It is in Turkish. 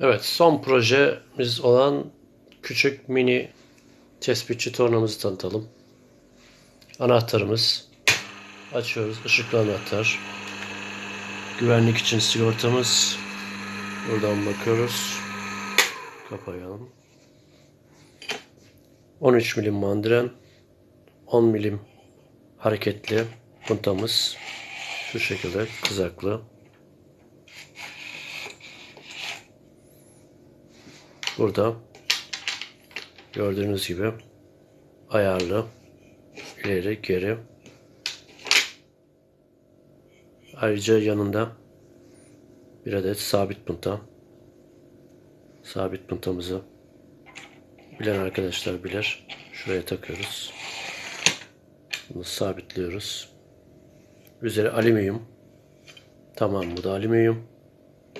Evet son projemiz olan küçük mini tespitçi tornamızı tanıtalım. Anahtarımız. Açıyoruz. ışıklı anahtar. Güvenlik için sigortamız. Buradan bakıyoruz. Kapayalım. 13 milim mandiren. 10 milim hareketli puntamız. Şu şekilde kızaklı. Burada gördüğünüz gibi ayarlı ileri geri. Ayrıca yanında bir adet sabit punta. Sabit puntamızı bilen arkadaşlar bilir. Şuraya takıyoruz. Bunu sabitliyoruz. Üzeri alüminyum. Tamam bu da alüminyum